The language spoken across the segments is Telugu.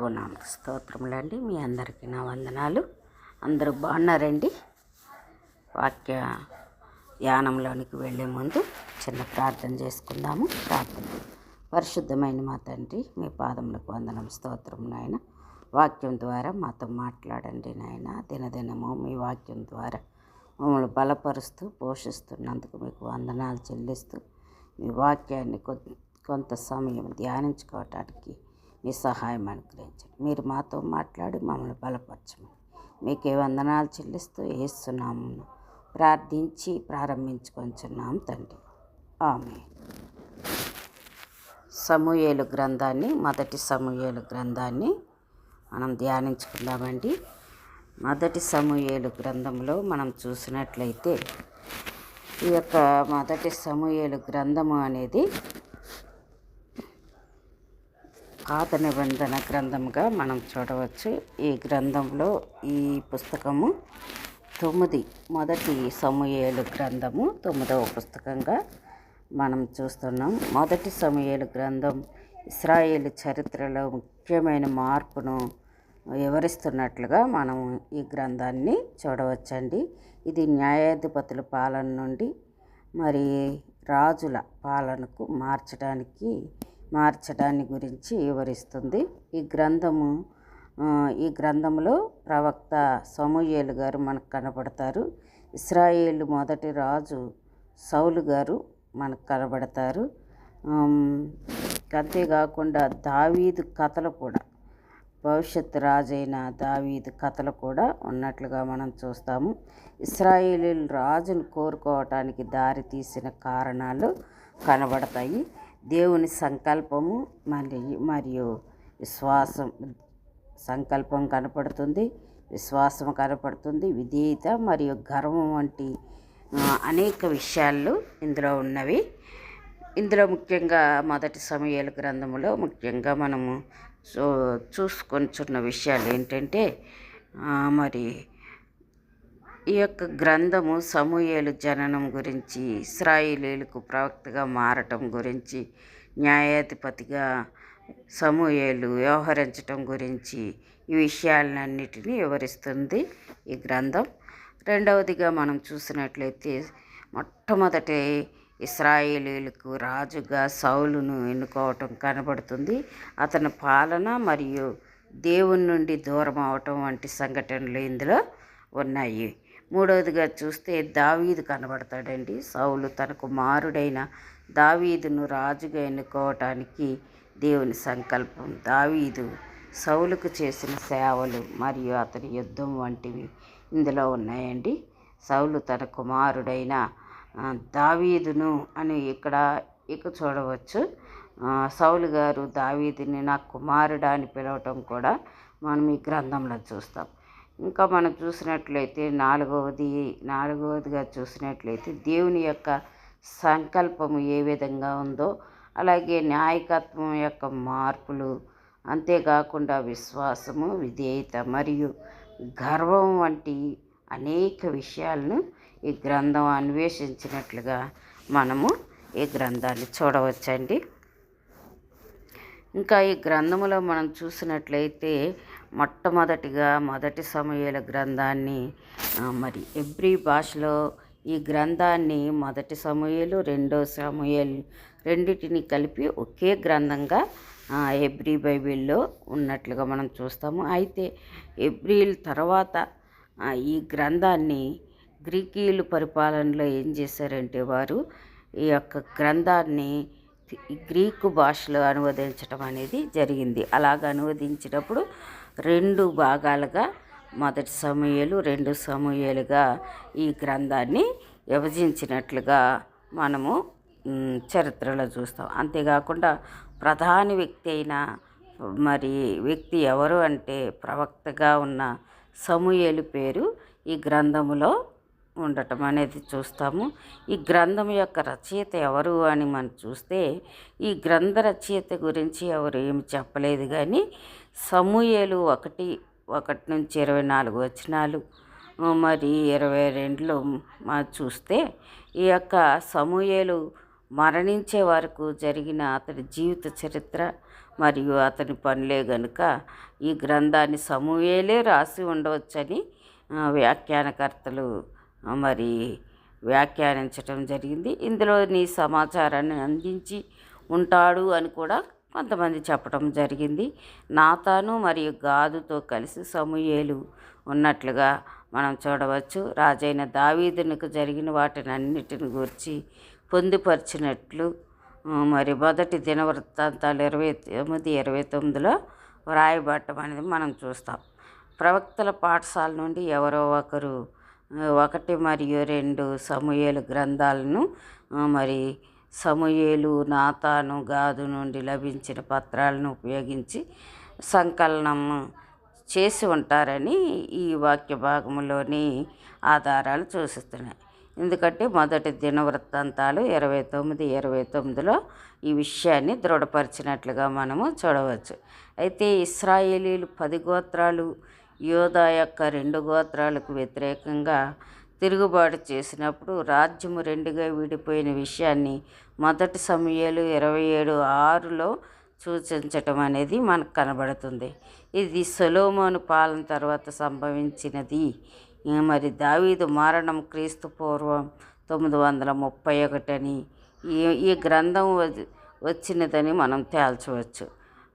ప్రభునామ స్తోత్రములండి. మీ అందరికీ నా వందనాలు. అందరూ బాగున్నారండి? వాక్య ధ్యానంలోనికి వెళ్ళే ముందు చిన్న ప్రార్థన చేసుకుందాము. ప్రార్థన. పరిశుద్ధమైన మా తండ్రి మీ పాదములకు వందనం స్తోత్రం నాయన. వాక్యం ద్వారా మాతో మాట్లాడండి నాయన. దినదినము మీ వాక్యం ద్వారా మమ్మల్ని బలపరుస్తూ పోషిస్తున్నందుకు మీకు వందనాలు చెల్లిస్తూ మీ వాక్యాన్ని కొ- కొంత సమయం ధ్యానించుకోవటానికి మీ సహాయం అనుగ్రహించండి. మీరు మాతో మాట్లాడి మమ్మల్ని బలపరచమని. మీకే వందనాలు చెల్లిస్తూ వేస్తున్నాము ప్రార్థించి ప్రారంభించుకొంచున్నాం తండ్రి. ఆమె సమూహేలు గ్రంథాన్ని మొదటి సమూహేలు గ్రంథాన్ని మనం ధ్యానించుకుందామండి. మొదటి సమూహేలు గ్రంథంలో మనం చూసినట్లయితే ఈ యొక్క మొదటి సమూహేలు గ్రంథము అనేది పాత నిబంధన గ్రంథంగా మనం చూడవచ్చు. ఈ గ్రంథంలో ఈ పుస్తకము తొమ్మిది మొదటి సమూహేలు గ్రంథము తొమ్మిదవ పుస్తకంగా మనం చూస్తున్నాం. మొదటి సమూహేలు గ్రంథం ఇస్రాయేల్ చరిత్రలో ముఖ్యమైన మార్పును వివరిస్తున్నట్లుగా మనం ఈ గ్రంథాన్ని చూడవచ్చండి. ఇది న్యాయాధిపతుల పాలన నుండి మరి రాజుల పాలనకు మార్చడానికి మార్చడాన్ని గురించి వివరిస్తుంది. ఈ గ్రంథము ఈ గ్రంథంలో ప్రవక్త సమూయేలు గారు మనకు కనబడతారు. ఇస్రాయేల్ మొదటి రాజు సౌలు గారు మనకు కనబడతారు. అంతేకాకుండా దావీదు కథలు కూడా భవిష్యత్ రాజైన దావీదు కథలు కూడా ఉన్నట్లుగా మనం చూస్తాము. ఇస్రాయేలీలు రాజును కోరుకోవటానికి దారి తీసిన కారణాలు కనబడతాయి. దేవుని సంకల్పము మరియు మరియు విశ్వాసం సంకల్పం కనపడుతుంది విశ్వాసం కనపడుతుంది విధేయత మరియు గర్వం వంటి అనేక విషయాలు ఇందులో ఉన్నవి. ఇందులో ముఖ్యంగా మొదటి సమయాల గ్రంథంలో ముఖ్యంగా మనము చూ చూసుకొని చున్న విషయాలు ఏంటంటే మరి ఈ యొక్క గ్రంథము సమూయేలు జననం గురించి ఇస్రాయిలీలకు ప్రవక్తగా మారటం గురించి న్యాయాధిపతిగా సమూయేలు వ్యవహరించటం గురించి ఈ విషయాలన్నిటినీ వివరిస్తుంది ఈ గ్రంథం. రెండవదిగా మనం చూసినట్లయితే మొట్టమొదటి ఇస్రాయేలీలకు రాజుగా సౌలును ఎన్నుకోవటం కనబడుతుంది. అతని పాలన మరియు దేవుని నుండి దూరం అవటం వంటి సంఘటనలు ఇందులో ఉన్నాయి. మూడవదిగా చూస్తే దావీదు కనబడతాడండి. సౌలు తన కుమారుడైన దావీదును రాజుగా ఎన్నుకోవటానికి దేవుని సంకల్పం. దావీదు సౌలుకు చేసిన సేవలు మరియు అతని యుద్ధం వంటివి ఇందులో ఉన్నాయండి. సౌలు తన కుమారుడైన దావీదును అని ఇక్కడ ఇక చూడవచ్చు. సౌలు గారు దావీదుని నా కుమారుడా అని పిలవటం కూడా మనం ఈ గ్రంథంలో చూస్తాం. ఇంకా మనం చూసినట్లయితే నాలుగవది నాలుగవదిగా చూసినట్లయితే దేవుని యొక్క సంకల్పము ఏ విధంగా ఉందో అలాగే నాయకత్వం యొక్క మార్పులు అంతేకాకుండా విశ్వాసము విధేయత మరియు గర్వం వంటి అనేక విషయాలను ఈ గ్రంథం అన్వేషించినట్లుగా మనము ఈ గ్రంథాన్ని చూడవచ్చండి. ఇంకా ఈ గ్రంథములో మనం చూసినట్లయితే మొట్టమొదటిగా మొదటి సమయాల గ్రంథాన్ని మరి ఎబ్రి భాషలో ఈ గ్రంథాన్ని మొదటి సమూహలు రెండో సమూహలు రెండిటిని కలిపి ఒకే గ్రంథంగా ఎబ్రి బైబిల్లో ఉన్నట్లుగా మనం చూస్తాము. అయితే ఎబ్రిల్ తర్వాత ఈ గ్రంథాన్ని గ్రీకీయులు పరిపాలనలో ఏం చేశారంటే వారు ఈ యొక్క గ్రంథాన్ని గ్రీకు భాషలో అనువదించడం అనేది జరిగింది. అలాగ అనువదించినప్పుడు రెండు భాగాలుగా మొదటి సమూహలు రెండు సమూహలుగా ఈ గ్రంథాన్ని విభజించినట్లుగా మనము చరిత్రలో చూస్తాం. అంతేకాకుండా ప్రధాన వ్యక్తి అయిన మరి వ్యక్తి ఎవరు అంటే ప్రవక్తగా ఉన్న సమూహలు పేరు ఈ గ్రంథములో ఉండటం అనేది చూస్తాము. ఈ గ్రంథం యొక్క రచయిత ఎవరు అని మనం చూస్తే ఈ గ్రంథ రచయిత గురించి ఎవరు ఏమి చెప్పలేదు కానీ సమూయేలు ఒకటి ఒకటి నుంచి ఇరవై నాలుగు వచనాలు మరి ఇరవై రెండులో మనం చూస్తే ఈ యొక్క సమూయేలు మరణించే వరకు జరిగిన అతని జీవిత చరిత్ర మరియు అతని పనులే గనుక ఈ గ్రంథాన్ని సమూయేలే రాసి ఉండవచ్చని వ్యాఖ్యానకర్తలు మరి వ్యాఖ్యానించటం జరిగింది. ఇందులో నీ సమాచారాన్ని అందించి ఉంటాడు అని కూడా కొంతమంది చెప్పడం జరిగింది. నాతాను మరియు గాదుతో కలిసి సమూయేలు ఉన్నట్లుగా మనం చూడవచ్చు. రాజైన దావీదునికి జరిగిన వాటిని అన్నిటిని గురించి పొందుపరిచినట్లు మరి మొదటి దినవృత్తాంతాలు ఇరవై తొమ్మిది ఇరవై తొమ్మిదిలో వ్రాయబడటం అనేది మనం చూస్తాం. ప్రవక్తల పాఠశాల నుండి ఎవరో ఒకరు ఒకటి మరియు రెండు సమూయేలు గ్రంథాలను మరి సమూయేలు నాతాను గాదు నుండి లభించిన పత్రాలను ఉపయోగించి సంకలనం చేసి ఉంటారని ఈ వాక్య భాగంలోని ఆధారాలు సూచిస్తున్నాయి ఎందుకంటే మొదటి దినవృత్తాంతాలు ఇరవై తొమ్మిది ఇరవై తొమ్మిదిలో ఈ విషయాన్ని దృఢపరిచినట్లుగా మనము చూడవచ్చు. అయితే ఇస్రాయేలీలు పది గోత్రాలు యోధా యొక్క రెండు గోత్రాలకు వ్యతిరేకంగా తిరుగుబాటు చేసినప్పుడు రాజ్యము రెండుగా విడిపోయిన విషయాన్ని మొదటి సమయాలు ఇరవై ఏడు ఆరులో సూచించటం అనేది మనకు కనబడుతుంది. ఇది సొలోమోను పాలన తర్వాత సంభవించినది. మరి దావీదు మరణం క్రీస్తు పూర్వం తొమ్మిది వందల ముప్పై ఒకటని ఈ ఈ గ్రంథం వచ్చినదని మనం తేల్చవచ్చు.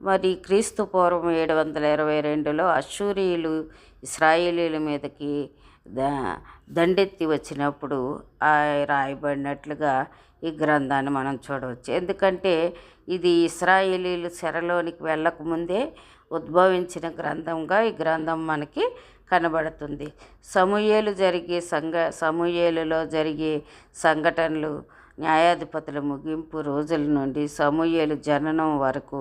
మరి క్రీస్తు పూర్వం ఏడు వందల ఇరవై రెండులో అశూరియులు ఇస్రాయేలీల మీదకి ద దండెత్తి వచ్చినప్పుడు ఆ రాయబడినట్లుగా ఈ గ్రంథాన్ని మనం చూడవచ్చు. ఎందుకంటే ఇది ఇస్రాయేలీలు చెరలోనికి వెళ్ళకముందే ఉద్భవించిన గ్రంథంగా ఈ గ్రంథం మనకి కనబడుతుంది. సమూయేలు జరిగే సంఘ సమూయేలులో జరిగే సంఘటనలు న్యాయాధిపతుల ముగింపు రోజుల నుండి సమూయేలు జననం వరకు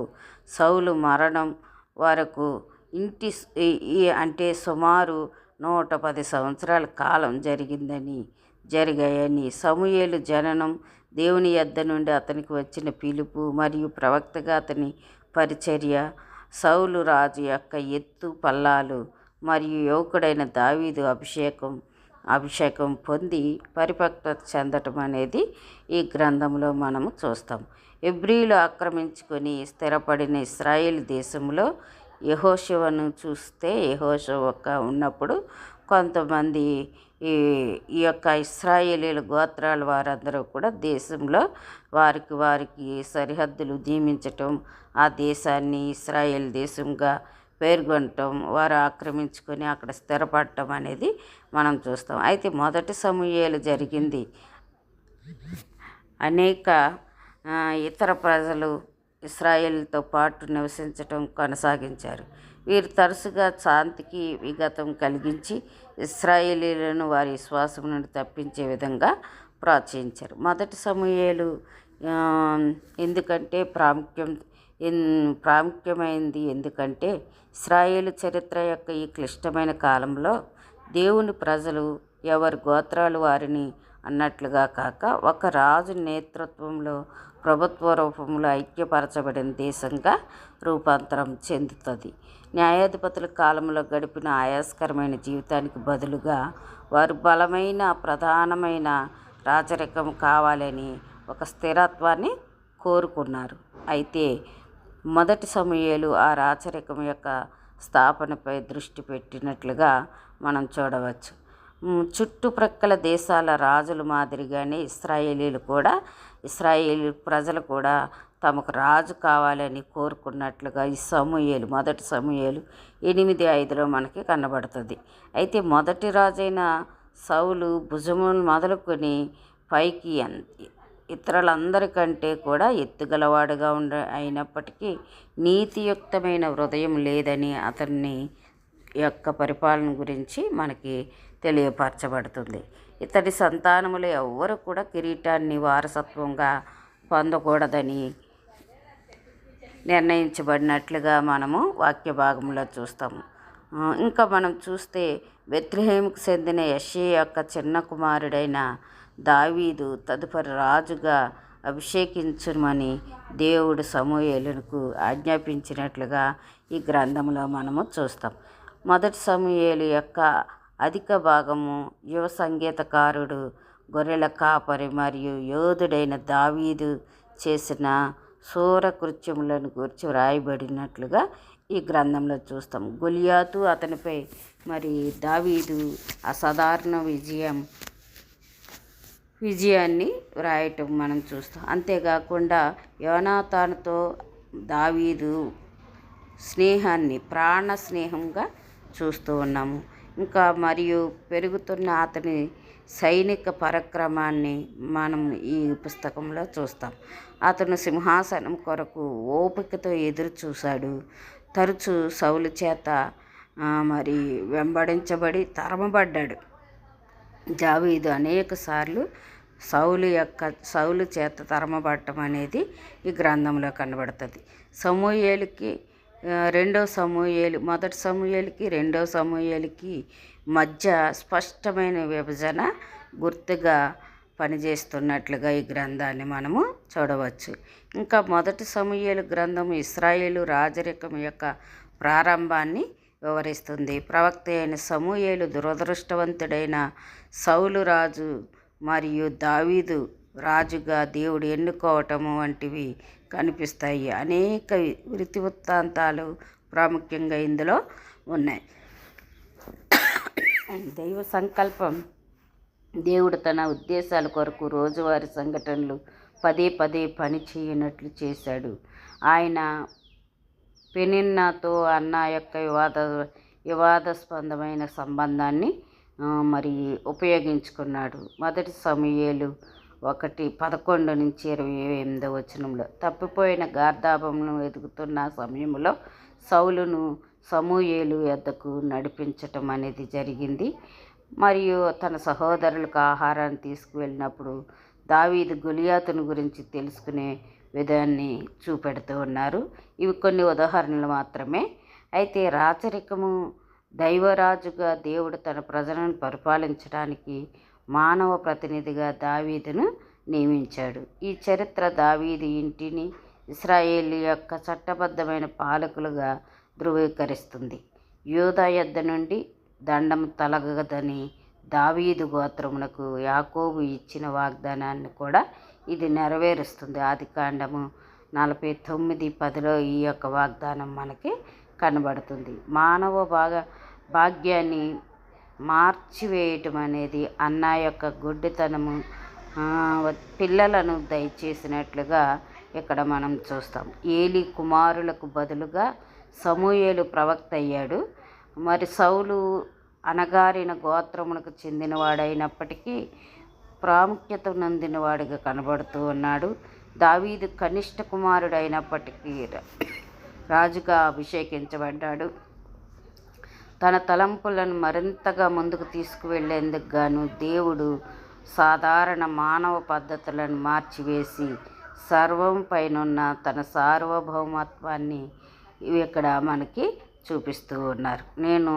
సౌలు మరణం వరకు ఇంటి ఈ- అంటే సుమారు నూట పది సంవత్సరాల కాలం జరిగిందని జరిగాయని సమూయేలు జననం దేవుని యొద్ద నుండి అతనికి వచ్చిన పిలుపు మరియు ప్రవక్తగా అతని పరిచర్య సౌలు రాజు యొక్క ఎత్తు పల్లాలు మరియు యువకుడైన దావీదు అభిషేకం అభిషేకం పొంది పరిపక్వత చెందటం అనేది ఈ గ్రంథంలో మనము చూస్తాం. ఎబ్రిలు ఆక్రమించుకొని స్థిరపడిన ఇస్రాయేల్ దేశంలో యహోశివను చూస్తే యహోశివక ఉన్నప్పుడు కొంతమంది ఈ ఈ యొక్క ఇస్రాయేలీల గోత్రాల వారందరూ కూడా దేశంలో వారికి వారికి సరిహద్దులు నియమించటం ఆ దేశాన్ని ఇస్రాయేల్ దేశంగా పేర్కొనటం వారు ఆక్రమించుకొని అక్కడ స్థిరపడటం అనేది మనం చూస్తాం. అయితే మొదటి సమూహేలు జరిగింది. అనేక ఇతర ప్రజలు ఇస్రాయేల్తో పాటు నివసించటం కొనసాగించారు. వీరు తరచుగా శాంతికి విఘాతం కలిగించి ఇస్రాయేలీలను వారి విశ్వాసం నుండి తప్పించే విధంగా ప్రోత్సహించారు. మొదటి సమూహేలు ఎందుకంటే ప్రాముఖ్యం ప్రాముఖ్యమైనది ఎందుకంటే ఇస్రాయేలు చరిత్ర యొక్క ఈ క్లిష్టమైన కాలంలో దేవుని ప్రజలు ఎవరి గోత్రాలు వారిని అన్నట్లుగా కాక ఒక రాజు నేతృత్వంలో ప్రభుత్వ రూపంలో ఐక్యపరచబడిన దేశంగా రూపాంతరం చెందుతుంది. న్యాయాధిపతుల కాలంలో గడిపిన ఆయాస్కరమైన జీవితానికి బదులుగా వారు బలమైన ప్రధానమైన రాజరికం కావాలని ఒక స్థిరత్వాన్ని కోరుకున్నారు. అయితే మొదటి సమయాలు ఆ రాచరికం యొక్క స్థాపనపై దృష్టి పెట్టినట్లుగా మనం చూడవచ్చు. చుట్టుప్రక్కల దేశాల రాజుల మాదిరిగానే ఇస్రాయేలీలు కూడా ఇస్రాయేలీ ప్రజలు కూడా తమకు రాజు కావాలని కోరుకున్నట్లుగా ఈ సమూహలు మొదటి సమూహలు ఎనిమిది ఐదులో మనకి కనబడుతుంది. అయితే మొదటి రాజైన సౌలు భుజములు మొదలుకొని పైకి ఇతరులందరికంటే కూడా ఎత్తుగలవాడుగా ఉండ అయినప్పటికీ నీతియుక్తమైన హృదయం లేదని అతన్ని యొక్క పరిపాలన గురించి మనకి తెలియపరచబడుతుంది. ఇతడి సంతానములు ఎవ్వరు కూడా కిరీటాన్ని వారసత్వంగా పొందకూడదని నిర్ణయించబడినట్లుగా మనము వాక్య భాగంలో చూస్తాము. ఇంకా మనం చూస్తే బెత్లహేముకు చెందిన యషి యొక్క చిన్న కుమారుడైన దావీదు తదుపరి రాజుగా అభిషేకించమని దేవుడు సమూయేలుకు ఆజ్ఞాపించినట్లుగా ఈ గ్రంథంలో మనము చూస్తాం. మొదటి సమూయేలు యొక్క అధిక భాగము యువ సంగీతకారుడు గొర్రెల కాపరి మరియు యోధుడైన దావీదు చేసిన శూరకృత్యములను గురించి వ్రాయబడినట్లుగా ఈ గ్రంథంలో చూస్తాం. గొలియాతు అతనిపై మరి దావీదు అసాధారణ విజయం విజయాన్ని వ్రాయటం మనం చూస్తాం. అంతేకాకుండా యోనాతానుతో దావీదు స్నేహాన్ని ప్రాణ స్నేహంగా చూస్తూ ఉన్నాము. ఇంకా మరియు పెరుగుతున్న అతని సైనిక పరక్రమాన్ని మనం ఈ పుస్తకంలో చూస్తాం. అతను సింహాసనం కొరకు ఓపికతో ఎదురు చూశాడు. తరచు సౌలు చేత మరి వెంబడించబడి తరమబడ్డాడు. జావీదు అనేక సార్లు సౌలు యొక్క సౌలు చేత తరమబడటం అనేది ఈ గ్రంథంలో కనబడుతుంది. సమూహేలుకి రెండో సమూహేలు మొదటి సమూహేలకి రెండో సమూహేలకి మధ్య స్పష్టమైన విభజన గుర్తుగా పనిచేస్తున్నట్లుగా ఈ గ్రంథాన్ని మనము చూడవచ్చు. ఇంకా మొదటి సమూహేలు గ్రంథం ఇస్రాయేలు రాజరికం యొక్క ప్రారంభాన్ని వివరిస్తుంది. ప్రవక్త అయిన సమూహేలు దురదృష్టవంతుడైన సౌలు రాజు మరియు దావీదు రాజుగా దేవుడు ఎన్నుకోవటము వంటివి కనిపిస్తాయి. అనేక వృత్తి వృత్తాంతాలు ప్రాముఖ్యంగా ఇందులో ఉన్నాయి. దైవ సంకల్పం. దేవుడు తన ఉద్దేశాల కొరకు రోజువారీ సంఘటనలు పదే పదే పని చేయనట్లు చేశాడు. ఆయన పెనిన్నాతో అన్న యొక్క వివాద వివాదాస్పదమైన సంబంధాన్ని మరి ఉపయోగించుకున్నాడు. మొదటి సమయాలు ఒకటి పదకొండు నుంచి ఇరవై ఎనిమిదో వచనంలో తప్పిపోయిన గార్ధాపంను వెతుకుతున్న సమయంలో సౌలును సమూయేలు ఎద్దకు నడిపించటం అనేది జరిగింది. మరియు తన సహోదరులకు ఆహారాన్ని తీసుకువెళ్ళినప్పుడు దావీదు గులియాతుని గురించి తెలుసుకునే విధాన్ని చూపెడుతూ ఉన్నారు. ఇవి కొన్ని ఉదాహరణలు మాత్రమే. అయితే రాచరికము దైవరాజుగా దేవుడు తన ప్రజలను పరిపాలించడానికి మానవ ప్రతినిధిగా దావీదును నియమించాడు. ఈ చరిత్ర దావీదు ఇంటిని ఇస్రాయేల్ యొక్క చట్టబద్ధమైన పాలకులుగా ధృవీకరిస్తుంది. యోధాయుద్ధ యొద్ద నుండి దండం తలగదని దావీదు గోత్రమునకు యాకోబు ఇచ్చిన వాగ్దానాన్ని కూడా ఇది నెరవేరుస్తుంది. ఆది కాండము నలభై తొమ్మిది పదిలో ఈ యొక్క వాగ్దానం మనకి కనబడుతుంది. మానవ భాగ భాగ్యాన్ని మార్చివేయటం అనేది అన్న యొక్క గుడ్డితనము పిల్లలను దయచేసినట్లుగా ఇక్కడ మనం చూస్తాం. ఏలి కుమారులకు బదులుగా సమూయేలు ప్రవక్త అయ్యాడు. మరి సౌలు అనగారిన గోత్రమునకు చెందినవాడైనప్పటికీ ప్రాముఖ్యత నందినవాడిగా కనబడుతూ ఉన్నాడు. దావీదు కనిష్ట కుమారుడైనప్పటికీ రాజుగా అభిషేకించబడ్డాడు. తన తలంపులను మరింతగా ముందుకు తీసుకువెళ్ళేందుకు గాను దేవుడు సాధారణ మానవ పద్ధతులను మార్చివేసి సర్వం పైనున్న తన సార్వభౌమత్వాన్ని ఇక్కడ మనకి చూపిస్తూ ఉన్నారు. నేను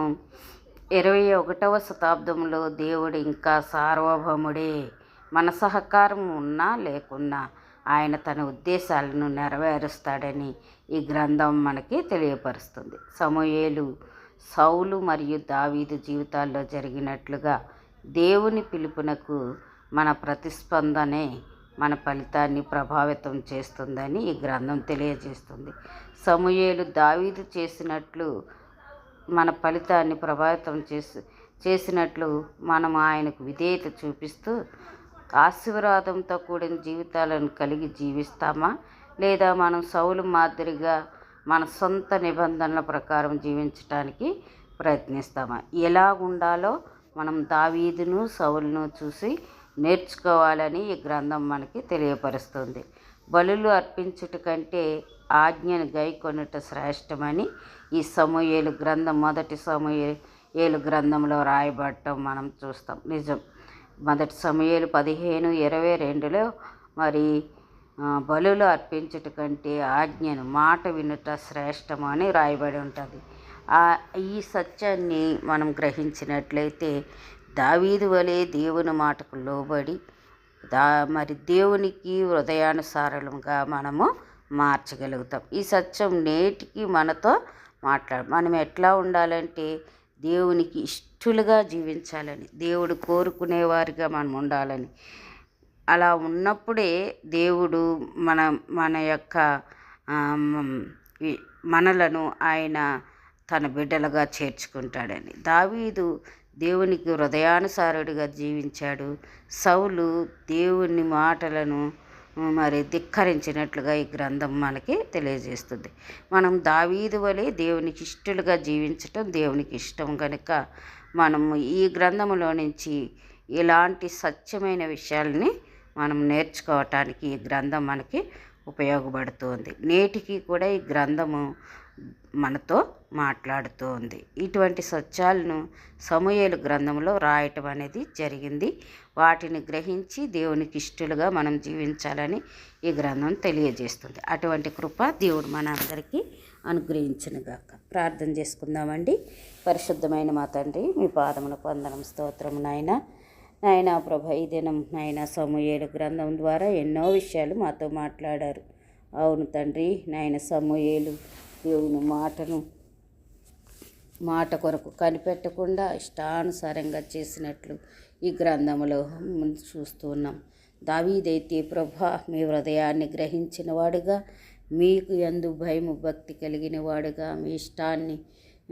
ఇరవై ఒకటవ శతాబ్దంలో దేవుడు ఇంకా సార్వభౌముడే. మన సహకారం ఉన్నా లేకున్నా ఆయన తన ఉద్దేశాలను నెరవేరుస్తాడని ఈ గ్రంథం మనకి తెలియపరుస్తుంది. సమూయేలు సౌలు మరియు దావీదు జీవితాల్లో జరిగినట్లుగా దేవుని పిలుపునకు మన ప్రతిస్పందనే మన ఫలితాన్ని ప్రభావితం చేస్తుందని ఈ గ్రంథం తెలియజేస్తుంది. సమూయేలు దావీదు చేసినట్లు మన ఫలితాన్ని ప్రభావితం చేసి చేసినట్లు మనం ఆయనకు విధేయత చూపిస్తూ ఆశీర్వాదంతో కూడిన జీవితాలను కలిగి జీవిస్తామా? లేదా మనం సౌలు మాదిరిగా మన సొంత నిబంధనల ప్రకారం జీవించటానికి ప్రయత్నిస్తామా? ఎలా ఉండాలో మనం దావీదును సౌలును చూసి నేర్చుకోవాలని ఈ గ్రంథం మనకి తెలియపరుస్తుంది. బలులు అర్పించుట కంటే ఆజ్ఞను గైకొనుట శ్రేష్టమని ఈ సమూహేలు గ్రంథం మొదటి సమూహేలు గ్రంథంలో రాయబడటం మనం చూస్తాం. నిజం. మొదటి సమయాలు పదిహేను ఇరవై రెండులో మరి బలులు అర్పించుట కంటే ఆజ్ఞను మాట వినుట శ్రేష్టము అని రాయబడి ఉంటుంది. ఈ సత్యాన్ని మనం గ్రహించినట్లయితే దావీదు వలె దేవుని మాటకు లోబడి దా మరి దేవునికి హృదయానుసారముగా మనము మార్చగలుగుతాం. ఈ సత్యం నేటికి మనతో మాట్లాడు మనం ఎట్లా ఉండాలంటే దేవునికి ఇష్టలుగా జీవించాలని దేవుడు కోరుకునేవారిగా మనం ఉండాలని. అలా ఉన్నప్పుడే దేవుడు మన మన యొక్క మనలను ఆయన తన బిడ్డలుగా చేర్చుకుంటాడని. దావీదు దేవునికి హృదయానుసారుడిగా జీవించాడు. సౌలు దేవుని మాటలను మరి ధిక్కరించినట్లుగా ఈ గ్రంథం మనకి తెలియజేస్తుంది. మనం దావీదు వలె దేవునికి ఇష్టలుగా జీవించటం దేవునికి ఇష్టం కనుక మనము ఈ గ్రంథములో నుంచి ఇలాంటి సత్యమైన విషయాల్ని మనం నేర్చుకోవటానికి ఈ గ్రంథం మనకి ఉపయోగపడుతుంది. నేటికి కూడా ఈ గ్రంథము మనతో మాట్లాడుతూ ఉంది ఇటువంటి సత్యాలను సమూహలు గ్రంథంలో రాయటం అనేది జరిగింది. వాటిని గ్రహించి దేవునికి ఇష్టలుగా మనం జీవించాలని ఈ గ్రంథం తెలియజేస్తుంది. అటువంటి కృప దేవుడు మన అందరికీ అనుగ్రహించునుగాక. ప్రార్థన చేసుకుందామండి. పరిశుద్ధమైన మా తండ్రి మీ పాదములకు వందనం స్తోత్రము నాయన. నాయన ప్రభ ఈ దినం నాయన సమూయేలు గ్రంథం ద్వారా ఎన్నో విషయాలు మాతో మాట్లాడారు. అవును తండ్రి నాయన సమూయేలు దేవుని మాటను మాట కొరకు కనిపెట్టకుండా ఇష్టానుసారంగా చేసినట్లు ఈ గ్రంథంలో చూస్తున్నాం దావీదైతే ప్రభా మీ హృదయాన్ని గ్రహించిన వాడుగా మీకు ఎందు భయము భక్తి కలిగిన వాడుగా మీ ఇష్టాన్ని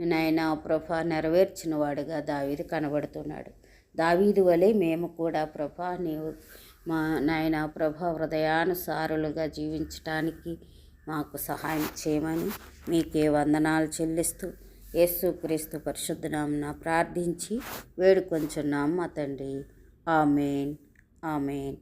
నాయన ప్రభ నెరవేర్చిన వాడుగా దావీదు కనబడుతున్నాడు. దావీదు వలె మేము కూడా ప్రభా నీవు మా నాయన ప్రభా హృదయానుసారులుగా జీవించటానికి మాకు సహాయం చేయమని మీకే వందనాలు చెల్లిస్తూ యేసుక్రీస్తు పరిశుద్ధనామన ప్రార్థించి వేడుకొంచున్నాం మా తండ్రి. ఆమెన్. ఆమెన్.